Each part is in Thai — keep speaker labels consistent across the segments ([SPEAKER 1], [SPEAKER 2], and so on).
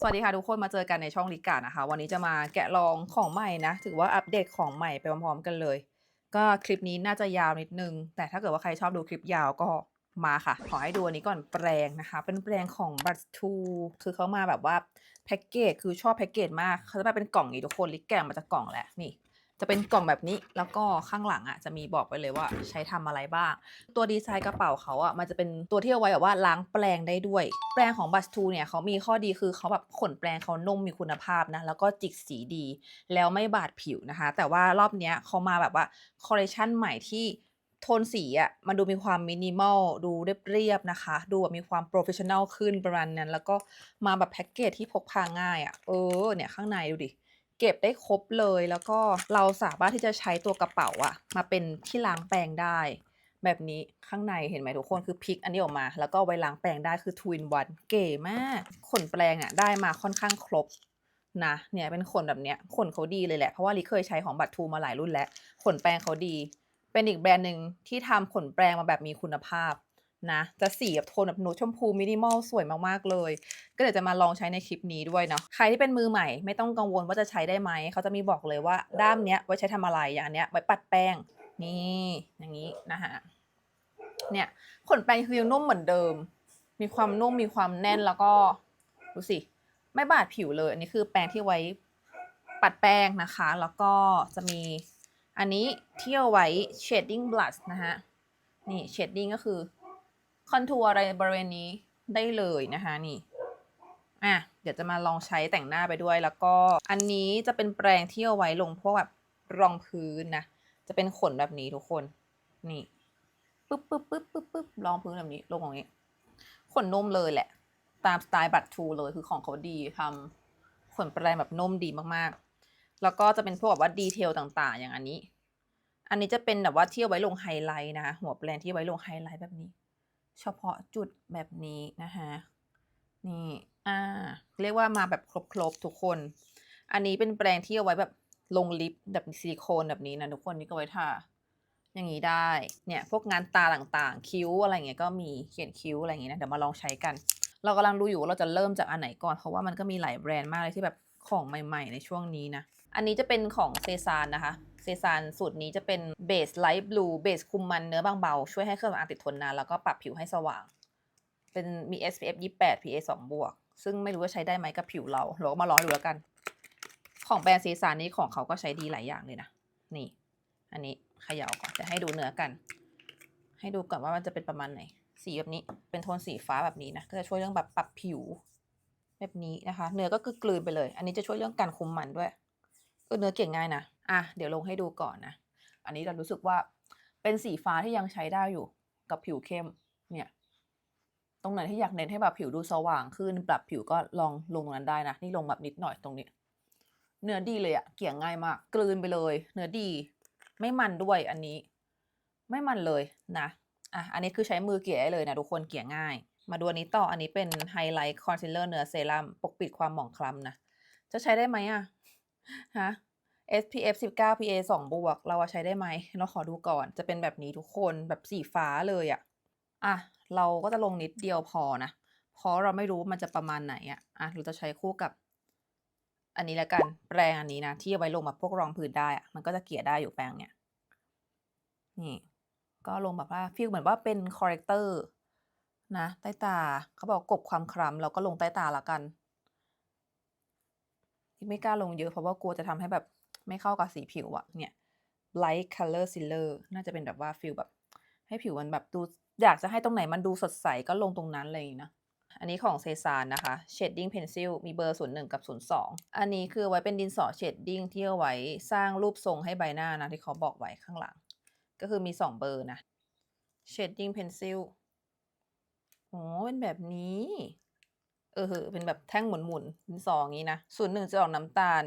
[SPEAKER 1] สวัสดีค่ะทุกคนมาเจอกันในช่องลิกานะคะ วันนี้จะมาแกะลองของใหม่นะ ถือว่าอัปเดตของใหม่ไปพร้อมๆกันเลย ก็คลิปนี้น่าจะยาวนิดนึง แต่ถ้าเกิดว่าใครชอบดูคลิปยาวก็มาค่ะ ขอให้ดูอันนี้ก่อนแปรงนะคะ เป็นแปรงของบัตทูคือเขามาแบบว่าแพ็กเกจคือชอบแพ็กเกจมากเขาจะมาเป็นกล่องนี้ทุกคนลิกแกะมาจากกล่องแหละนี่ จะเป็นกล่องแบบนี้แล้วก็ข้างหลังอะจะมีบอกไปเลยว่าใช้ทำอะไรบ้าง ตัวดีไซน์กระเป๋าเขาอะมันจะเป็นตัวที่เอาไว้แบบว่าล้างแปรงได้ด้วย แปรงของบัสทูเนี่ยเขามีข้อดีคือเขาแบบขนแปรงเขานุ่มมีคุณภาพนะแล้วก็จิกสีดี แล้วไม่บาดผิวนะคะ แต่ว่ารอบเนี้ยเขามาแบบว่าคอลเลคชันใหม่ที่โทนสีอะมันดูมีความมินิมอลดูเรียบๆนะคะ ดูแบบมีความโปรเฟชชั่นแนลขึ้นประมาณนั้น แล้วก็มาแบบแพ็กเกจที่พกพาง่ายอะเออเนี่ยข้างในดูดิ เก็บได้ครบเลยแล้วก็เราสามารถที่จะใช้ตัวกระเป๋าอะมาเป็นที่ล้างแปรงได้ แบบนี้ข้างในเห็นไหมทุกคนคือพลิกอันนี้ออกมา แล้วก็ไว้ล้างแปรงได้คือทวินวันเก๋มากขนแปรงอะได้มาค่อนข้างครบนะเนี่ยเป็นขนแบบเนี้ยขนเขาดีเลยแหละ เพราะว่าลิเคยใช้ของบัตทูมาหลายรุ่นแล้ว ขนแปรงเขาดี เป็นอีกแบรนด์หนึ่งที่ทำขนแปรงมาแบบมีคุณภาพ นะจะสีแบบโทนแบบนูดชมพูมินิมอลสวยมากๆเลย ก็เดี๋ยวจะมาลองใช้ในคลิปนี้ด้วยเนาะใครที่เป็นมือใหม่ไม่ต้องกังวลว่าจะใช้ได้ไหมเขาจะมีบอกเลยว่าด้ามเนี้ยไว้ใช้ทำอะไรอย่างอันเนี้ยไว้ปัดแป้งนี่อย่างนี้นะฮะเนี่ยขนแปรงคือยังนุ่มเหมือนเดิม มีความนุ่มมีความแน่นแล้วก็ดูสิไม่บาดผิวเลยอันนี้คือแปรงที่ไว้ปัดแป้งนะคะ แล้วก็จะมีอันนี้ที่เอาไว้ shading blush นะฮะนี่ shading ก็คือ คอนทัวร์อะไรบริเวณนี้ได้เลยนะคะนี่อะเดี๋ยวจะมาลองใช้แต่งหน้าไปด้วยแล้วก็อันนี้จะเป็นแปรงที่เอาไว้ลงพวกแบบรองพื้นนะ จะเป็นขนแบบนี้ทุกคน นี่ปึ๊บปึ๊บปึ๊บปึ๊บปึ๊บรองพื้นแบบนี้ลงอย่างนี้ ขนนุ่มเลยแหละ ตามสไตล์บัตทูเลยคือของเขาดีทำขนแปรงแบบนุ่มดีมากๆ แล้วก็จะเป็นพวกแบบว่าดีเทลต่างๆ อย่างอันนี้ อันนี้จะเป็นแบบว่าที่เอาไว้ลงไฮไลท์นะคะหัวแปรงที่ไว้ลงไฮไลท์แบบนี้ เฉพาะจุดแบบนี้นะคะนี่อ่าเรียกว่ามาแบบครบๆทุกคน อันนี้เป็นแปรงที่เอาไว้แบบลงลิปแบบซิลิโคนแบบนี้นะทุกคนนี่ก็ไว้ทาอย่างนี้ได้เนี่ยพวกงานตาต่างๆ คิ้วอะไรเงี้ยก็มีเขียนคิ้วอะไรอย่างงี้นะเดี๋ยวมาลองใช้กัน เรากำลังดูอยู่ว่าเราจะเริ่มจากอันไหนก่อนเพราะว่ามันก็มีหลายแบรนด์มากเลยที่แบบ ของใหม่ๆ ในช่วงนี้นะ อันนี้จะเป็นของเซซานนะคะ เซซานสูตรนี้จะเป็นเบสไลท์บลูเบสคุมมันเนื้อบางเบา ช่วยให้เครื่องสำอางติดทนนาน แล้วก็ปรับผิวให้สว่าง เป็นมี SPF 28 PA 2บวก ซึ่งไม่รู้ว่าใช้ได้ไหมกับผิวเราเราก็มาลองดูแล้วกัน ของแบรนด์เซซานนี้ของเขาก็ใช้ดีหลายอย่างเลยนะ นี่ อันนี้เขย่าก่อนจะให้ดูเนื้อกัน ให้ดูก่อนว่ามันจะเป็นประมาณไหน สีแบบนี้ เป็นโทนสีฟ้าแบบนี้นะ ก็จะช่วยเรื่องแบบปรับผิว แบบนี้นะคะ เนื้อก็คือกลืนไปเลย อันนี้จะช่วยเรื่องการคุมมันด้วยเออเนื้อเก่งง่ายนะอะเดี๋ยวลงให้ดูก่อนนะ อันนี้เรารู้สึกว่าเป็นสีฟ้าที่ยังใช้ได้อยู่กับผิวเข้มเนี่ย ตรงไหนที่อยากเน้นให้แบบผิวดูสว่างขึ้นปรับผิวก็ลองลงตรงนั้นได้นะ นี่ลงแบบนิดหน่อยตรงนี้ เนื้อดีเลยอะเกี่ยงง่ายมาก กลืนไปเลย เนื้อดี ไม่มันด้วยอันนี้ ไม่มันเลยนะอะอันนี้คือใช้มือเกลี่ยได้เลยนะทุกคนเกี่ยง่าย มาดูอันนี้ต่ออันนี้เป็นไฮไลท์คอนซีลเลอร์เนื้อเซรั่มปกปิดความหมองคล้ำนะ จะใช้ได้ไหมอะฮะ SPF 19 PA 2 บวก เราอะใช้ได้ไหม เราขอดูก่อน จะเป็นแบบนี้ทุกคนแบบสีฟ้าเลยอะอะ เราก็จะลงนิดเดียวพอนะ เพราะเราไม่รู้ว่ามันจะประมาณไหนอะอะ เราจะใช้คู่กับ อันนี้แล้วกัน แปรงอันนี้นะ ที่เอาไว้ลงแบบพวกรองพื้นได้อะมันก็จะเกลี่ยได้อยู่แปรงเนี่ย นี่ ก็ลงแบบว่าฟีลเหมือนว่าเป็นคอร์เรคเตอร์ นะ ใต้ตาเขาบอกกบความคล้ำเราก็ลงใต้ตาล้วกันที่ไม่กล้าลงเยอะเพราะว่ากลัวจะทำให้แบบไม่เข้ากับสีผิวอะเนี่ย light color sealer น่าจะเป็นแบบว่าฟีลแบบ ให้ผิวมันแบบดูอยากจะให้ตรงไหนมันดูสดใสก็ลงตรงนั้นอะไรอย่างงี้นะ อันนี้ของเซซานนะคะ shading pencil มีเบอร์ 01 กับ 02 อันนี้คือไว้เป็นดินสอ shading ที่เอาไว้สร้างรูปทรงให้ใบหน้านะที่เขาบอกไว้ข้างหลัง ก็คือมี 2 เบอร์นะ shading pencil อ๋อเป็นแบบนี้ เออเป็นแบบแท่งหมุนๆดินสออย่างงี้นะ01จะออกน้ำตาล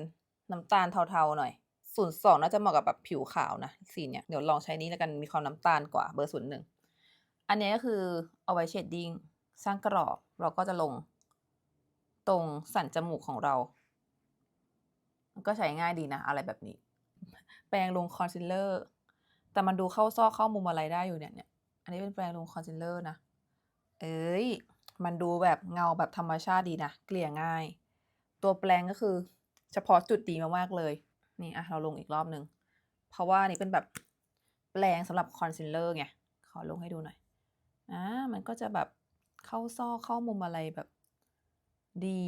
[SPEAKER 1] น้ำตาลเทาๆหน่อย02น่าจะเหมาะกับแบบผิวขาวนะสีเนี่ยเดี๋ยวลองใช้นี้แล้วกันมีความน้ำตาลกว่าเบอร์01อันนี้ก็คือเอาไว้ shading สร้างกรอบเราก็จะลง ตรงสันจมูกของเรามันก็ใช้ง่ายดีนะ อะไรแบบนี้ แปรงลงคอนซีลเลอร์ แต่มันดูเข้าซอกเข้ามุมอะไรได้อยู่เนี่ยเนี่ย อันนี้เป็นแปรงลงคอนซีลเลอร์นะ เอ้ย มันดูแบบเงาแบบธรรมชาติดีนะ เกลี่ยง่าย ตัวแปลงก็คือ เฉพาะจุดดีมากๆเลย นี่อะเราลงอีกรอบหนึ่ง เพราะว่านี่เป็นแบบแปลงสำหรับคอนซีลเลอร์ไง ขอลงให้ดูหน่อย อ่า มันก็จะแบบเข้าซอกเข้ามุมอะไรแบบดี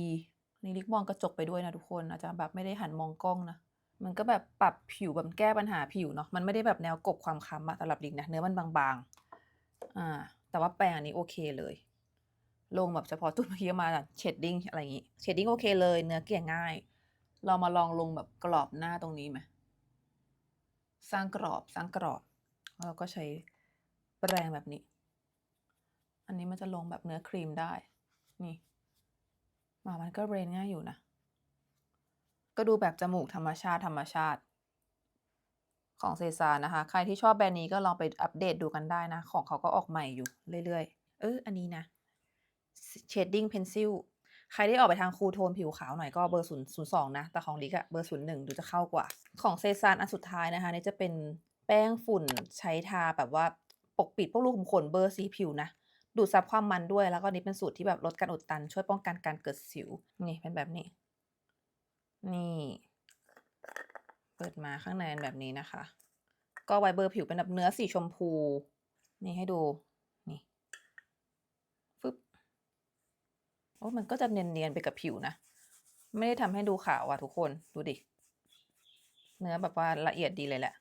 [SPEAKER 1] นี่ลิกมองกระจกไปด้วยนะทุกคน อาจจะแบบไม่ได้หันมองกล้องนะ มันก็แบบปรับผิวแบบแก้ปัญหาผิวเนาะ มันไม่ได้แบบแนวกบความค้ำอะสำหรับลิกนะ เนื้อมันบางๆ อ่า แต่ว่าแปรงอันนี้โอเคเลย ลงแบบเฉพาะจุดเมื่อกี้มาเชดดิ้งอะไรอย่างงี้เชดดิ้งโอเคเลย เนื้อเกลี่ยง่าย เรามาลองลงแบบกรอบหน้าตรงนี้ไหมสร้างกรอบสร้างกรอบแล้วเราก็ใช้แปรงแบบนี้ อันนี้มันจะลงแบบเนื้อครีมได้ นี่มามันก็เรนง่ายอยู่นะ ก็ดูแบบจมูกธรรมชาติธรรมชาติ ของเซซานะคะ ใครที่ชอบแบรนด์นี้ก็ลองไปอัปเดตดูกันได้นะ ของเขาก็ออกใหม่อยู่เรื่อยๆ เอออันนี้นะ Shading Pencil ใครที่ออกไปทางคูโทนผิวขาวหน่อยก็เบอร์ศูนย์ศูนย์สองนะ แต่ของลิกอะเบอร์ศูนย์หนึ่งดูจะเข้ากว่า ของเซซานอันสุดท้ายนะคะนี่จะเป็นแป้งฝุ่นใช้ทาแบบว่าปกปิดพวกรูขุมขนเบอร์สีผิวนะ ดูดซับความมันด้วยแล้วก็นี่เป็นสูตรที่แบบลดการอุดตัน ช่วยป้องกันการเกิดสิว นี่เป็นแบบนี้ นี่ ปิดมาข้างในแบบนี้นะคะ ก็ไวเบอร์ผิวเป็นแบบเนื้อสีชมพู นี่ให้ดู นี่ฟึบโอ้มันก็จะเนียนๆไปกับผิวนะ ไม่ได้ทำให้ดูขาวอะทุกคน ดูดิ เนื้อแบบว่าละเอียดดีเลยแหละ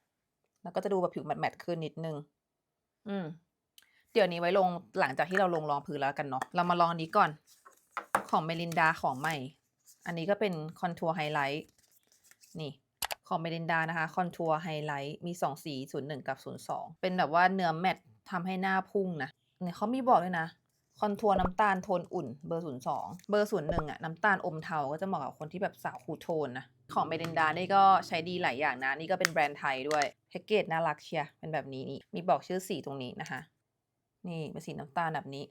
[SPEAKER 1] แล้วก็จะดูแบบผิวแมตต์ขึ้นนิดนึง อืม เดี๋ยวนี้ไว้ลงหลังจากที่เราลงรองพื้นแล้วกันเนาะ เรามาลองนี้ก่อน ของเมลินดาของใหม่ อันนี้ก็เป็นคอนทัวร์ไฮไลท์ นี่ ของเมลินดานะคะคอนทัวร์ไฮไลท์มีสองสีศูนย์หนึ่งกับศูนย์สองเป็นแบบว่าเนื้อแมตต์ทำให้หน้าพุ่งนะเนี่ยเขามีบอกด้วยนะคอนทัวร์น้ำตาลโทนอุ่นเบอร์ศูนย์สองเบอร์ศูนย์หนึ่งอะน้ำตาลอมเทาก็จะเหมาะกับคนที่แบบสาวคูโทนนะ ของเมลินดานี่ก็ใช้ดีหลายอย่างนะ นี่ก็เป็นแบรนด์ไทยด้วยแพ็กเกจน่ารักเชียเป็นแบบนี้นี่มีบอกชื่อสีตรงนี้นะคะ นี่เป็นสีน้ำตาลแบบนี้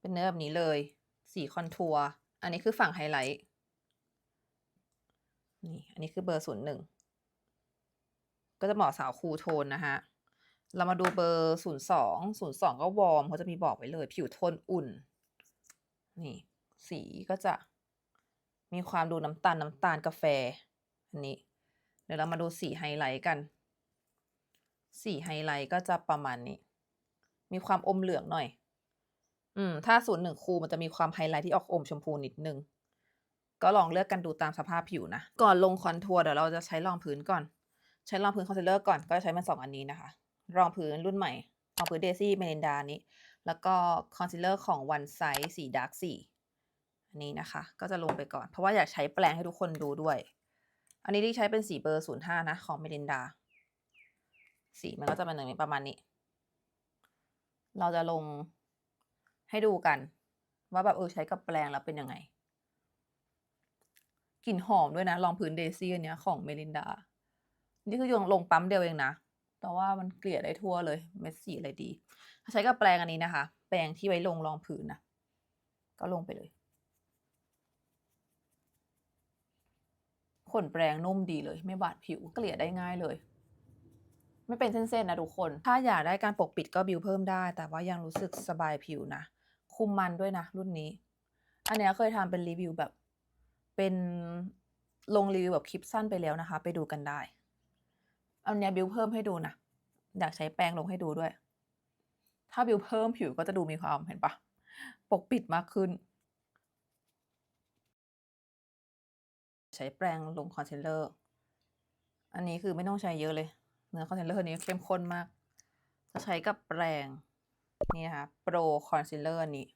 [SPEAKER 1] เป็นเนื้อแบบนี้เลย สีคอนทัวร์อันนี้คือฝั่งไฮไลท์ นี่ อันนี้คือเบอร์ศูนย์หนึ่งก็จะเหมาะสาวคูลโทนนะคะเรามาดูเบอร์ศูนย์สองศูนย์สองก็วอร์มเขาจะมีบอกไว้เลย ผิวโทนอุ่น นี่สีก็จะมีความดูน้ำตาลน้ำตาลกาแฟ อันนี้ เดี๋ยวเรามาดูสีไฮไลท์กัน สีไฮไลท์ก็จะประมาณนี้ มีความอมเหลืองหน่อย อืม ถ้าศูนย์หนึ่งคูลมันจะมีความไฮไลท์ที่ออกอมชมพูนิดนึง ก็ลองเลือกกันดูตามสภาพผิวนะ ก่อนลงคอนทัวร์เดี๋ยวเราจะใช้รองพื้นก่อน ใช้รองพื้นคอนซีลเลอร์ก่อน ก็ใช้มันสองอันนี้นะคะ รองพื้นรุ่นใหม่ รองพื้นเดซี่เมลินดานี้ แล้วก็คอนซีลเลอร์ของวันไซส์สีดาร์กสีอันนี้นะคะ ก็จะลงไปก่อน เพราะว่าอยากใช้แปลงให้ทุกคนดูด้วย อันนี้ที่ใช้เป็นสีเบอร์ศูนย์ห้านะ ของเมลินดา สีมันก็จะเป็นอย่างนี้ประมาณนี้ เราจะลงให้ดูกัน ว่าแบบเออใช้กับแปลงแล้วเป็นยังไง กลิ่นหอมด้วยนะรองพื้นเดซี่อันเนี้ยของเมลินดา นี่คือยงลงปั๊มเดียวเองนะ แต่ว่ามันเกลี่ยได้ทั่วเลยเม็ดสีอะไรดี ใช้กับแปรงอันนี้นะคะ แปรงที่ไว้ลงรองพื้นนะ ก็ลงไปเลย ขนแปรงนุ่มดีเลย ไม่บาดผิวเกลี่ยได้ง่ายเลย ไม่เป็นเส้นๆนะทุกคน ถ้าอยากได้การปกปิดก็บิวเพิ่มได้ แต่ว่ายังรู้สึกสบายผิวนะ คุมมันด้วยนะ รุ่นนี้ อันเนี้ยเคยทำเป็นรีวิวแบบ เป็นลงรีวิวแบบคลิปสั้นไปแล้วนะคะ ไปดูกันได้อันเนี้ยบิวเพิ่มให้ดูนะ อยากใช้แปรงลงให้ดูด้วย ถ้าบิวเพิ่มผิวก็จะดูมีความเห็นปะปกปิดมากขึ้น ใช้แปรงลงคอนซีลเลอร์ อันนี้คือไม่ต้องใช้เยอะเลย เนื้อคอนซีลเลอร์นี้เข้มข้นมาก จะใช้กับแปรงนี่นะคะโปรคอนซีลเลอร์นี้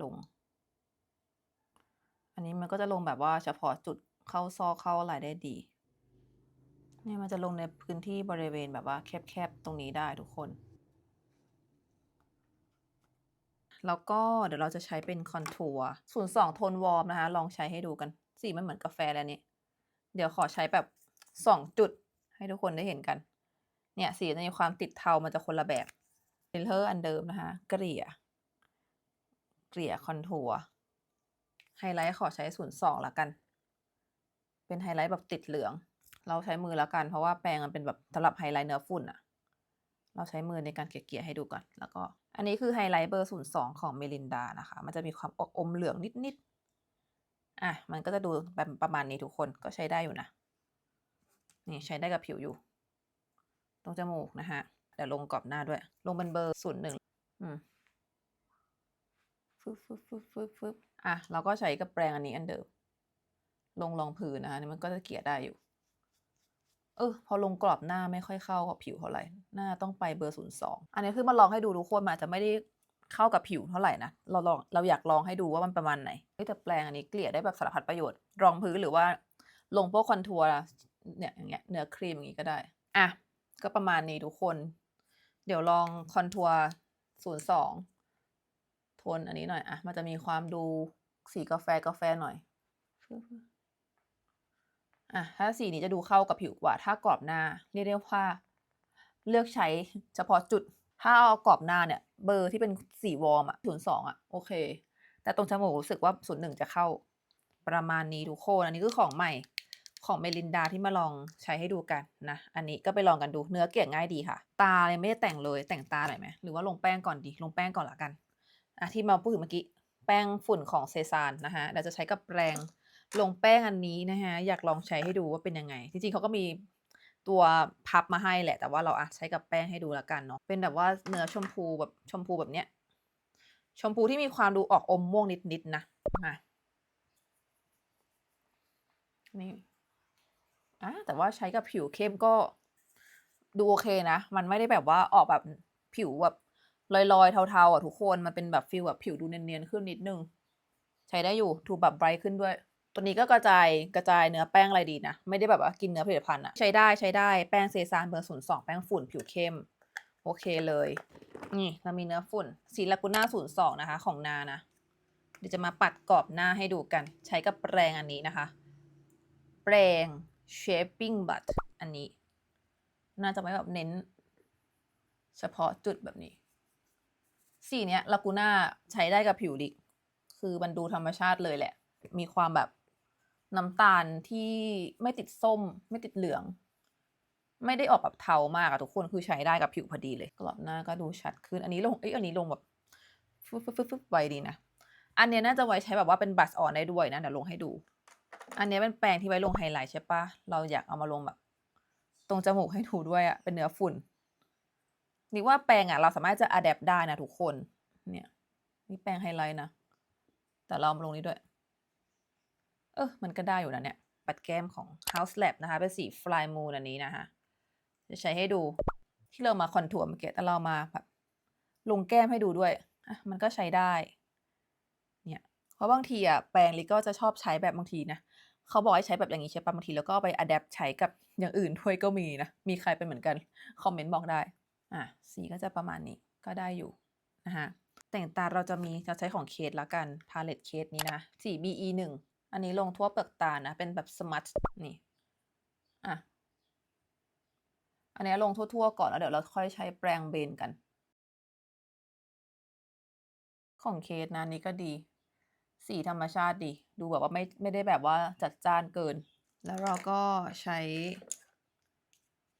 [SPEAKER 1] ลง นนี้มันก็จะลงแบบว่าเฉพาะจุดเข้าซอกเข้าอะไรได้ดี เนี่ยมันจะลงในพื้นที่บริเวณแบบว่าแคบๆตรงนี้ได้ทุกคน แล้วก็เดี๋ยวเราจะใช้เป็นคอนทัวร์ศูนย์สองโทนวอร์มนะคะ ลองใช้ให้ดูกัน สีมันเหมือนกาแฟแล้วนี่เดี๋ยวขอใช้แบบสองจุดให้ทุกคนได้เห็นกัน เนี่ยสีจะมีความติดเทามันจะคนละแบบฟิลเลอร์อันเดิมนะคะ เกลี่ย เกลี่ยคอนทัวร์ ไฮไลท์ขอใช้ศูนย์สองละกัน เป็นไฮไลท์แบบติดเหลือง เราใช้มือแล้วกัน เพราะว่าแปรงมันเป็นแบบสำหรับไฮไลท์เนื้อฝุ่นอะเราใช้มือในการเกลี่ยให้ดูก่อน แล้วก็ อันนี้คือไฮไลท์เบอร์ศูนย์สองของเมลินดานะคะ มันจะมีความออกอมเหลืองนิดอะ มันก็จะดูแบบประมาณนี้ทุกคน ก็ใช้ได้อยู่นะ นี่ใช้ได้กับผิวอยู่ ตรงจมูกนะฮะ เดี๋ยวลงกรอบหน้าด้วย ลงเป็นเบอร์ศูนย์หนึ่งอืมฟึบฟึบฟึบฟึบฟึบ อะเราก็ใช้กับแปรงอันนี้อันเดิม ลงรองพื้นนะคะนี่มันก็จะเกลี่ยได้อยู่ เออพอลงกรอบหน้าไม่ค่อยเข้ากับผิวเท่าไหร่หน้าต้องไปเบอร์ศูนย์สองอันนี้คือมาลองให้ดูทุกคนมาจะไม่ได้เข้ากับผิวเท่าไหร่นะเราลองเราอยากลองให้ดูว่ามันประมาณไหนแต่แปรงอันนี้เกลี่ยได้แบบสารพัดประโยชน์ รองพื้นหรือว่า ลงพวกคอนทัวร์เนี่ยอย่างเงี้ยเนื้อครีมอย่างงี้ก็ได้อะก็ประมาณนี้ทุกคน เดี๋ยวลองคอนทัวร์ศูนย์สอง โทนอันนี้หน่อยอะมันจะมีความดูสีกาแฟกาแฟหน่อยอะถ้าสีนี้จะดูเข้ากับผิวกว่า ถ้ากรอบหน้า เรียกได้ว่าเลือกใช้เฉพาะจุด ถ้าเอากรอบหน้าเนี่ย เบอร์ที่เป็นสีวอร์มอะศูนย์สองอะโอเค แต่ตรงจมูกรู้สึกว่าศูนย์หนึ่งจะเข้าประมาณนี้ทุกคนอันนี้คือของใหม่ของเมลินดาที่มาลองใช้ให้ดูกันนะ อันนี้ก็ไปลองกันดูเนื้อเกลี่ยง่ายดีค่ะ ตาเลยไม่ได้แต่งเลยแต่งตาหน่อยไหมหรือว่าลงแป้งก่อนดี ลงแป้งก่อนละกัน อะที่มาพูดถึงเมื่อกี้ แป้งฝุ่นของเซซานนะฮะเดี๋ยวจะใช้กับแปรงลงแป้งอันนี้นะฮะอยากลองใช้ให้ดูว่าเป็นยังไง จริงๆเขาก็มีตัวพับมาให้แหละ แต่ว่าเราอะใช้กับแป้งให้ดูแล้วกันเนาะ เป็นแบบว่าเนื้อชมพูแบบชมพูแบบเนี้ย ชมพูที่มีความดูออกอมม่วงนิดๆนะอะนี่อะแต่ว่าใช้กับผิวเข้มก็ดูโอเคนะ มันไม่ได้แบบว่าออกแบบผิวแบบ ลอยๆ เทาๆอะทุกคนมันเป็นแบบฟิลแบบผิวดูเนียนๆขึ้นนิดนึง ใช้ได้อยู่ถูแบบไบรท์ขึ้นด้วย ตัวนี้ก็กระจายกระจายเนื้อแป้งอะไรดีนะ ไม่ได้แบบว่ากินเนื้อผลิตภัณฑ์อะใช้ได้ใช้ได้แป้งเซซานเบอร์ศูนย์สองแป้งฝุ่นผิวเข้ม โอเคเลย นี่เรามีเนื้อฝุ่นสีลากูน่าศูนย์สองนะคะ ของนานะเดี๋ยวจะมาปัดกรอบหน้าให้ดูกัน ใช้กับแปรงอันนี้นะคะ แปรง shaping butt อันนี้ น่าจะไม่แบบเน้น เฉพาะจุดแบบนี้ สีเนี้ยลากูน่าใช้ได้กับผิวดิคือมันดูธรรมชาติเลยแหละ มีความแบบน้ำตาลที่ไม่ติดส้ม ไม่ติดเหลือง ไม่ได้ออกแบบเทามากอะทุกคนคือใช้ได้กับผิวพอดีเลย กรอบหน้าก็ดูชัดขึ้น อันนี้ลงเอ้ยอันนี้ลงแบบฟึบฟึบฟึบฟึบไวดีนะ อันเนี้ยน่าจะไว้ใช้แบบว่าเป็นบัสออนได้ด้วยนะเดี๋ยวลงให้ดู อันเนี้ยเป็นแปรงที่ไว้ลงไฮไลท์ใช่ปะเราอยากเอามาลงแบบ ตรงจมูกให้ดูด้วยอะเป็นเนื้อฝุ่น นี่ว่าแปรงอะเราสามารถจะอัดแอปได้นะทุกคน เนี่ย นี่แปรงไฮไลท์นะ แต่เรามาลงนี้ด้วย เออมันก็ได้อยู่นะเนี่ย ปัดแก้มของ House Lab นะคะ เป็นสี Fly Moon อันนี้นะคะจะใช้ให้ดูที่เรามาคอนทัวร์เมื่อกี้แต่เรามาแบบลงแก้มให้ดูด้วยอะมันก็ใช้ได้ เนี่ย เพราะบางทีอะแปรงลิก็จะชอบใช้แบบบางทีนะเขาบอกให้ใช้แบบอย่างนี้ใช่ปะบางทีแล้วก็ไปอัดแอปใช้กับอย่างอื่นด้วยก็มีนะ มีใครเป็นเหมือนกัน คอมเมนต์บอกได้ อะสีก็จะประมาณนี้ก็ได้อยู่นะคะแต่งตาเราจะมีจะใช้ของเคสละกันพาเลตเคสนี้นะสี BE หนึ่งอันนี้ลงทั่วเปลือกตานะ เป็นแบบสมัตนี่อะอันนี้ลงทั่วๆก่อนแล้วเดี๋ยวเราค่อยใช้แปรงเบนกัน ของเคสนะนนี้ก็ดี สีธรรมชาติดี ดูแบบว่าไม่ไม่ได้แบบว่าจัดจ้านเกิน แล้วเราก็ใช้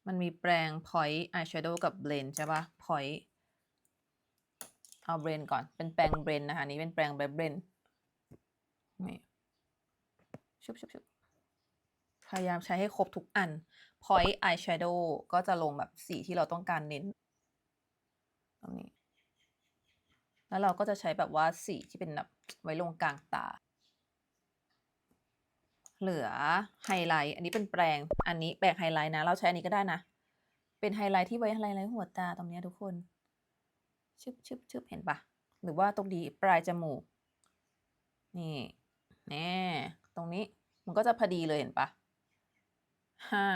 [SPEAKER 1] มันมีแปรง point eyeshadow กับ blend ใช่ปะ point เอาเบรนก่อนเป็นแปรงเบรนนะคะนี้เป็นแปรงแบบเบรนนี่ชุบชุบชุบพยายามใช้ให้ครบทุกอัน point eyeshadow ก็จะลงแบบสีที่เราต้องการเน้นตรงนี้แล้วเราก็จะใช้แบบว่าสีที่เป็นแบบไว้ลงกลางตา เหลือไฮไลท์ อันนี้เป็นแปรงอันนี้แปรงไฮไลท์นะ เราใช้อันนี้ก็ได้นะ เป็นไฮไลท์ที่ไว้ไฮไลท์หัวตาตรงนี้ทุกคน ชึบชึบชึบเห็นปะหรือว่าตรงนี้ปลายจมูก นี่แน่ตรงนี้มันก็จะพอดีเลยเห็นปะห้า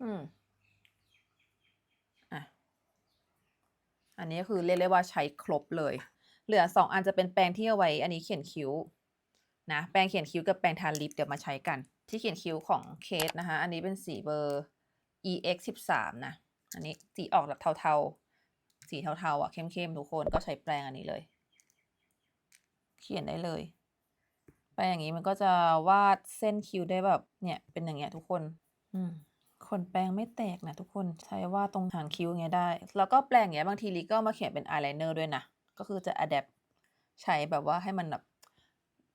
[SPEAKER 1] อืมอะ อันนี้ก็คือเรียกได้ว่าใช้ครบเลย เหลือสองอันจะเป็นแปรงที่เอาไว้ อันนี้เขียนคิ้วนะแปรงเขียนคิ้วกับแปรงทาลิปเดี๋ยวมาใช้กัน ที่เขียนคิ้วของเคสนะคะอันนี้เป็นสีเบอร์ EX 13นะอันนี้สีออกแบบเทาๆ สีเทาๆอะเข้มๆทุกคนก็ใช้แปรงอันนี้เลย เขียนได้เลยแปรงอย่างนี้มันก็จะวาดเส้นคิ้วได้แบบเนี่ยเป็นอย่างเงี้ยทุกคน อืมขนแปรงไม่แตกนะทุกคนใช้วาดตรงหางคิ้วเงี้ยได้ แล้วก็แปรงเงี้ยบางทีลิก็มาเขียนเป็นอายไลเนอร์ด้วยนะ ก็คือจะอัดแอปใช้แบบว่าให้มันแบบ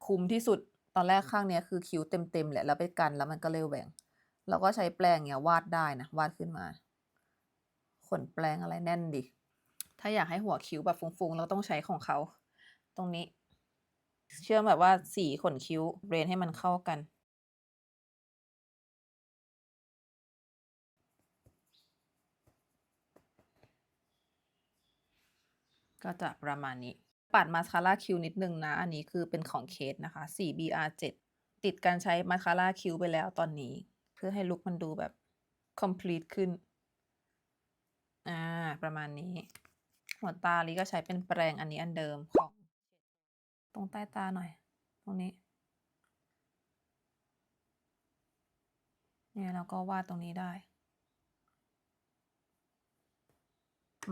[SPEAKER 1] คุมที่สุดตอนแรกข้างเนี้ยคือคิ้วเต็มๆแหละแล้วไปกันแล้วมันก็เลยแหว่งเราก็ใช้แปรงเนี้ยวาดได้นะวาดขึ้นมาขนแปรงอะไรแน่นดิถ้าอยากให้หัวคิ้วแบบฟุ้งๆเราต้องใช้ของเขา ตรงนี้ เชื่อมแบบว่าสีขนคิ้วเรนให้มันเข้ากัน ก็จะประมาณนี้ ปัดมาสคาร่าคิวนิดนึงนะ อันนี้คือเป็นของเคสนะคะ 4BR7 ติดการใช้มาสคาร่าคิวไปแล้วตอนนี้ เพื่อให้ลุคมันดูแบบ complete ขึ้น อ่า ประมาณนี้ หัวตาลีก็ใช้เป็นแปรงอันนี้อันเดิมของ ตรงใต้ตาหน่อย ตรงนี้เนี่ยเราก็วาดตรงนี้ได้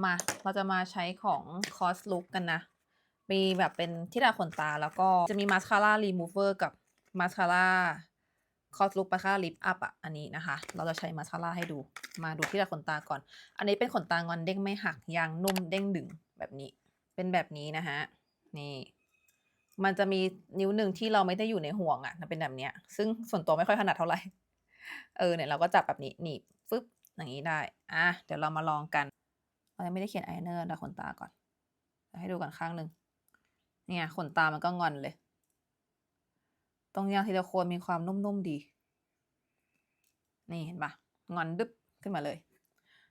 [SPEAKER 1] มา เราจะมาใช้ของคอสลุกกันนะ มีแบบเป็นที่ดาขนตาแล้วก็จะมีมาสคาร่ารีมูเวอร์กับมาสคาร่าคอสลุกมาสคาร่าลิปอัพอะ อันนี้นะคะ เราจะใช้มาสคาร่าให้ดู มาดูที่ดาขนตาก่อน อันนี้เป็นขนตางอนเด้งไม่หักยางนุ่มเด้งดึงแบบนี้ เป็นแบบนี้นะฮะ นี่ มันจะมีนิ้วหนึ่งที่เราไม่ได้อยู่ในห่วงอะมันเป็นแบบเนี้ย ซึ่งส่วนตัวไม่ค่อยถนัดเท่าไหร่ เออเนี่ยเราก็จับแบบนี้หนีบฟึบอย่างนี้ได้ อะ เดี๋ยวเรามาลองกัน เรายังไม่ได้เขียนอายไลเนอร์ดาขนตาก่อนให้ดูกันข้างหนึ่งเนี่ยขนตามันก็งอนเลย ตรงยางทีละโคนมีความนุ่มๆดี นี่เห็นปะงอนดึบขึ้นมาเลย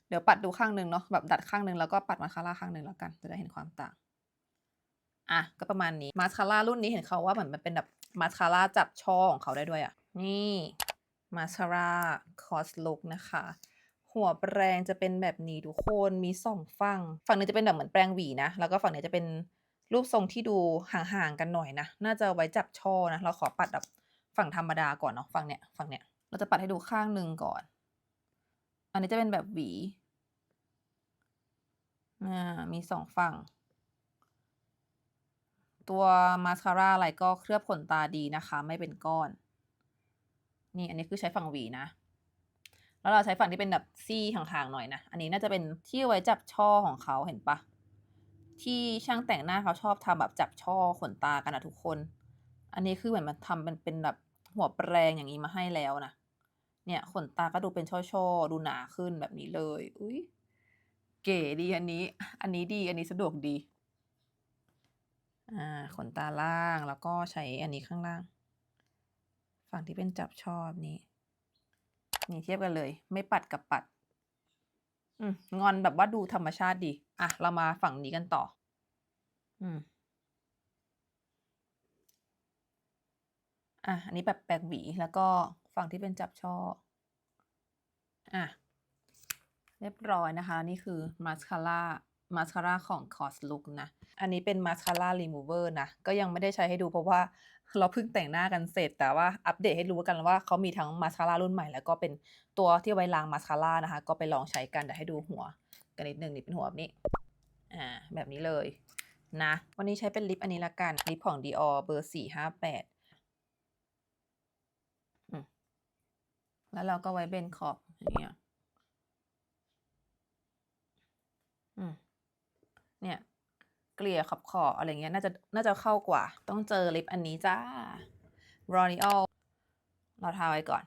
[SPEAKER 1] เดี๋ยวปัดดูข้างหนึ่งเนาะแบบดัดข้างหนึ่งแล้วก็ปัดมาสคาร่าข้างหนึ่งแล้วกัน จะได้เห็นความต่าง อะก็ประมาณนี้มาสคาร่ารุ่นนี้เห็นเขาว่าเหมือนมันเป็นแบบมาสคาร่าจับช่อของเขาได้ด้วยอะ นี่มาสคาร่าคอสลุกนะคะ หัวแปรงจะเป็นแบบนี้ทุกคนมีสองฝั่ง ฝั่งหนึงจะเป็นแบบเหมือนแปรงหวีนะ แล้วก็ฝั่งนี้จะเป็นรูปทรงที่ดูห่างๆกันหน่อยนะ น่าจะไว้จับช่อนะ เราขอปัดแบบฝั่งธรรมดาก่อนเนาะ ฝั่งเนี้ย ฝั่งเนี้ย เราจะปัดให้ดูข้างหนึ่งก่อน อันนี้จะเป็นแบบหวี อ่า มีสองฝั่ง ตัวมาสคาร่าอะไรก็เคลือบขนตาดีนะคะ ไม่เป็นก้อน นี่อันนี้คือใช้ฝั่งหวีนะ แล้วเราใช้ฝั่งที่เป็นแบบซี่ห่างๆหน่อยนะ อันนี้น่าจะเป็นที่ไว้จับช่อของเขาเห็นปะ ที่ช่างแต่งหน้าเขาชอบทำแบบจับช่อขนตากันนะทุกคน อันนี้คือเหมือนมันทำเป็นเป็นแบบหัวแปรงอย่างนี้มาให้แล้วนะ เนี่ยขนตาก็ดูเป็นช่อๆดูหนาขึ้นแบบนี้เลย อุ้ยเก๋ดีอันนี้ อันนี้ดี อันนี้สะดวกดี อ่า ขนตาล่างแล้วก็ใช้อันนี้ข้างล่าง ฝั่งที่เป็นจับช่อแบบนี้ นี่เทียบกันเลย ไม่ปัดกับปัดอืมงอนแบบว่าดูธรรมชาติดี อะ เรามาฝั่งนี้กันต่อ อืมอะ อันนี้แบบแปรงหวีแล้วก็ฝั่งที่เป็นจับช่อ อะ เรียบร้อยนะคะ นี่คือมาสคาร่ามาสคาร่าของ Cos Look นะ อันนี้เป็นมาสคาร่ารีมูเวอร์นะ ก็ยังไม่ได้ใช้ให้ดูเพราะว่า เราเพิ่งแต่งหน้ากันเสร็จ แต่ว่าอัปเดตให้รู้กันว่าเขามีทั้งมาสคาร่ารุ่นใหม่ แล้วก็เป็นตัวที่ไว้ล้างมาสคาร่านะคะ ก็ไปลองใช้กันเดี๋ยวให้ดูหัว กันนิดนึงนี่เป็นหัวแบบนี้อ่าแบบนี้เลยนะ วันนี้ใช้เป็นลิปอันนี้ละกันลิปของ Dior เบอร์458อืมแล้วเราก็ไว้เบนขอบอย่างเงี้ยอืมเนี่ย เกลี่ยขอบๆออะไรเงี้ยน่าจะน่าจะเข้ากว่า ต้องเจอลิปอันนี้จ้า L'Oreal เราทาไว้ก่อน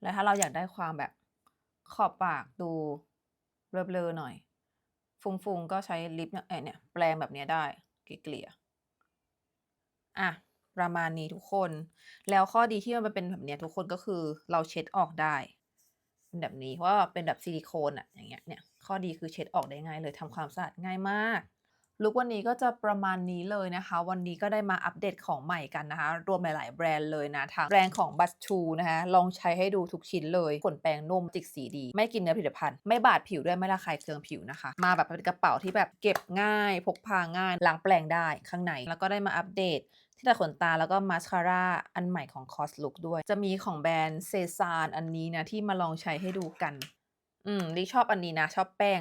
[SPEAKER 1] แล้วถ้าเราอยากได้ความแบบขอบปากดูเบลอๆหน่อย ฟุ้งๆ ก็ใช้ลิปเนี่ยเอ้เนี่ยแปรงแบบนี้ได้เกลี่ยอะประมาณนี้ทุกคน แล้วข้อดีที่มันเป็นแบบเนี้ยทุกคนก็คือเราเช็ดออกได้ เป็นแบบนี้เพราะว่าเป็นแบบซิลิโคนอะอย่างเงี้ยเนี่ยข้อดีคือเช็ดออกได้ง่ายเลยทำความสะอาดง่ายมากลุควันนี้ก็จะประมาณนี้เลยนะคะ วันนี้ก็ได้มาอัปเดตของใหม่กันนะคะ รวมหลาย ๆ แบรนด์เลยนะทั้งแบรนด์ของ b u s c h u นะคะ ลองใช้ให้ดูทุกชิ้นเลยขนแปรงนุ่มจิกสีดี ไม่กินเนื้อผลิตภัณฑ์ ไม่บาดผิวด้วยไม่ระคายเคืองผิวนะคะ มาแบบเป็นกระเป๋าที่แบบเก็บง่าย พกพาง่ายล้างแปรงได้ข้างใน แล้วก็ได้มาอัปเดต ที่ตัดขนตาแล้วก็มาสคาร่าอันใหม่ของคอสลุกด้วย จะมีของแบรนด์เซซานอันนี้นะ ที่มาลองใช้ให้ดูกัน อืมดิชอบอันนี้นะ ชอบแป้ง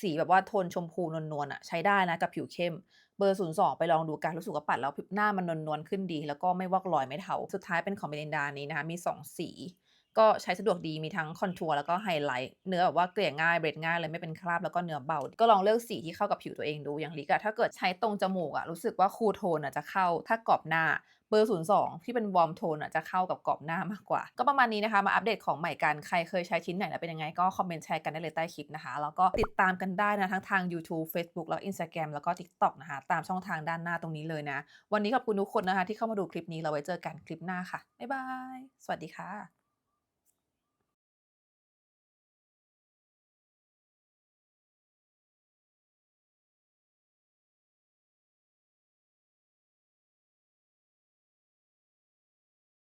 [SPEAKER 1] สีแบบว่าโทนชมพูนวลๆอะใช้ได้นะ กับผิวเข้ม เบอร์ศูนย์สองไปลองดูกัน รู้สึกว่าปัดแล้วหน้ามันนวลๆขึ้นดี แล้วก็ไม่วอกรอยไม่เทาสุดท้ายเป็นของเบลินดานี้นะคะมี 2 สี ก็ใช้สะดวกดีมีทั้งคอนทัวร์แล้วก็ไฮไลท์เนื้อแบบว่าเกลี่ยง่ายเบลดง่ายเลยไม่เป็นคราบแล้วก็เนื้อเบา ก็ลองเลือกสีที่เข้ากับผิวตัวเองดูอย่างลิกอะถ้าเกิดใช้ตรงจมูกอะรู้สึกว่าคูลโทนอะจะเข้าถ้ากรอบหน้าเบอร์ 02 ที่เป็นวอร์มโทนอะจะเข้ากับกรอบหน้ามากกว่า ก็ประมาณนี้นะคะ มาอัปเดตของใหม่กัน ใครเคยใช้ชิ้นไหนแล้วเป็นยังไง ก็คอมเมนต์แชร์กันได้เลยใต้คลิปนะคะ แล้วก็ติดตามกันได้นะ ทั้งทาง YouTube Facebook แล้ว Instagram แล้วก็ TikTok นะคะ ตามช่องทางด้านหน้าตรงนี้เลยนะ วันนี้ขอบคุณทุกคนนะคะ ที่เข้ามาดูคลิปนี้เราไว้เจอกันคลิปหน้าค่ะบ๊ายบายสวัสดีค่ะ